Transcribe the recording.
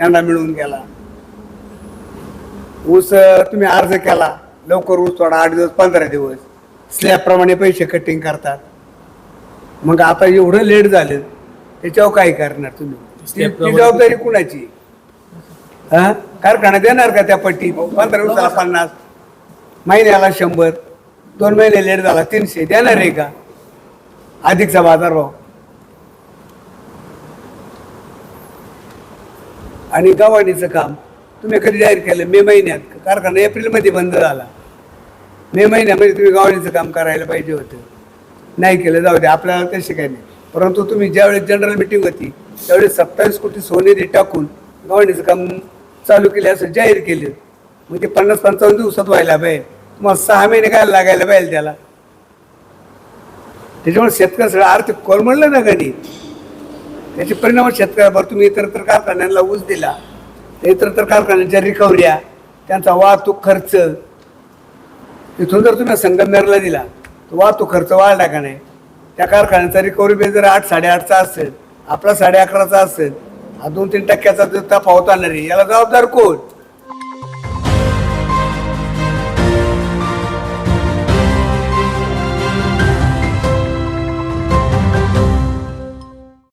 त्यांना मिळून गेला. ऊस तुम्ही अर्ज केला. लवकर ऊस थोडा आठ दिवस पंधरा दिवस. स्लॅब प्रमाणे पैसे कटिंग करतात. मग आता एवढं लेट झालं त्याच्यावर काय करणार तुम्ही? ती जबाबदारी कुणाची? हा कारखाना देणार का त्या पट्टी? पंधरा दिवसाला पन्नास. महिन्याला शंभर. दोन महिने लेट झाला तीनशे. देणार आहे का? अधिकचा बाजारभाव. आणि गव्हाणीचं काम तुम्ही कधी जाहीर केलं? मे महिन्यात. कारखाना एप्रिलमध्ये बंद झाला. मे महिन्यामध्ये तुम्ही गव्हाणीचं काम करायला पाहिजे होतं. नाही केलं जाऊ दे आपल्याला तसे काही नाही. परंतु तुम्ही ज्यावेळेस जनरल मिटिंग होती त्यावेळेस सत्तावीस कोटी सोनेरी टाकून गव्हाणीचं काम चालू केले असं जाहीर केलं. मग ते पन्नास पंचावन्न दिवसात व्हायला पाहिजे. तुम्हाला सहा महिने काय लागायला पाहिजे त्याला? त्याच्यामुळे शेतकरी सगळं आर्थिक कोरमडलं ना गणित. त्याचे परिणाम शेतकऱ्यावर. तुम्ही इतरत्र कारखान्यांना ऊस दिला इतरत्र कारखान्यांच्या रिकव्हऱ्या त्यांचा वाहतूक खर्च तिथून जर तुम्ही संगमनेरला दिला तर वाहतूक खर्च वाढला का नाही? त्या कारखान्याचा रिकव्हरी बेस जर आठ साडेआठचा असेल आपला साडे अकराचा असेल हा दोन तीन टक्क्याचा जर तफावत आणणार याला जबाबदार कोण?